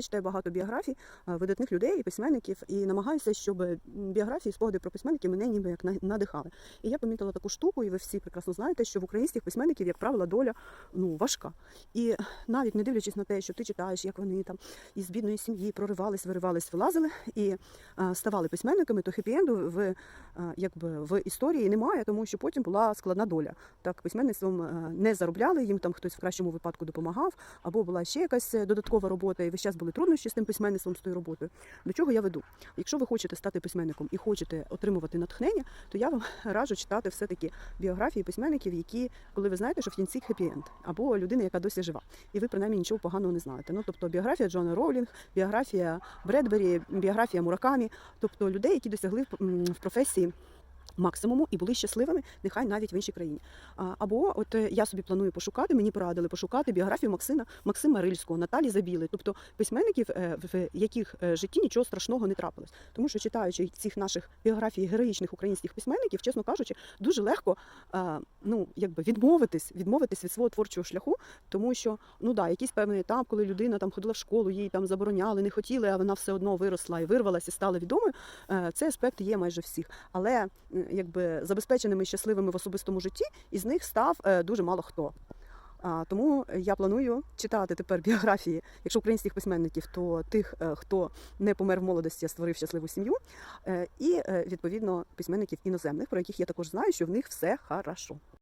Я читаю багато біографій е, видатних людей і письменників, і намагаюся, щоб біографії, спогади про письменників мене ніби як на- надихали. І я помітила таку штуку, і ви всі прекрасно знаєте, що в українських письменників, як правило, доля ну важка. І навіть не дивлячись на те, що ти читаєш, як вони там із бідної сім'ї проривались, виривались, вилазили і е, ставали письменниками, то хеппі-енду в е, якби в історії немає, тому що потім була складна доля. Так, письменництвом не заробляли, їм там хтось в кращому випадку допомагав, або була ще якась додаткова робота, і весь час були труднощі з тим письменництвом, з тою роботою. До чого я веду? Якщо ви хочете стати письменником і хочете отримувати натхнення, то я вам раджу читати все-таки біографії письменників, які, коли ви знаєте, що в кінці хеппі-енд, або людина, яка досі жива, і ви принаймні нічого поганого не знаєте. Ну тобто біографія Джона Роулінг, біографія Бредбері, біографія Муракамі, тобто людей, які досягли в професії. Максимуму і були щасливими, нехай навіть в іншій країні. Або от е, я собі планую пошукати, мені порадили пошукати біографію Максима Максима Рильського, Наталі Забіли, тобто письменників, е, в яких е, житті нічого страшного не трапилось. Тому що читаючи цих наших біографій героїчних українських письменників, чесно кажучи, дуже легко ну якби відмовитись, відмовитись від свого творчого шляху, тому що ну да, якийсь певний етап, коли людина там ходила в школу, їй там забороняли, не хотіли, а вона все одно виросла і вирвалася стала відомою. е, Цей аспект є майже всіх. Але якби забезпеченими щасливими в особистому житті із них став е, дуже мало хто. А, тому я планую читати тепер біографії, якщо українських письменників, то тих, е, хто не помер в молодості, а створив щасливу сім'ю, е, і е, відповідно письменників іноземних, про яких я також знаю, що в них все хорошо.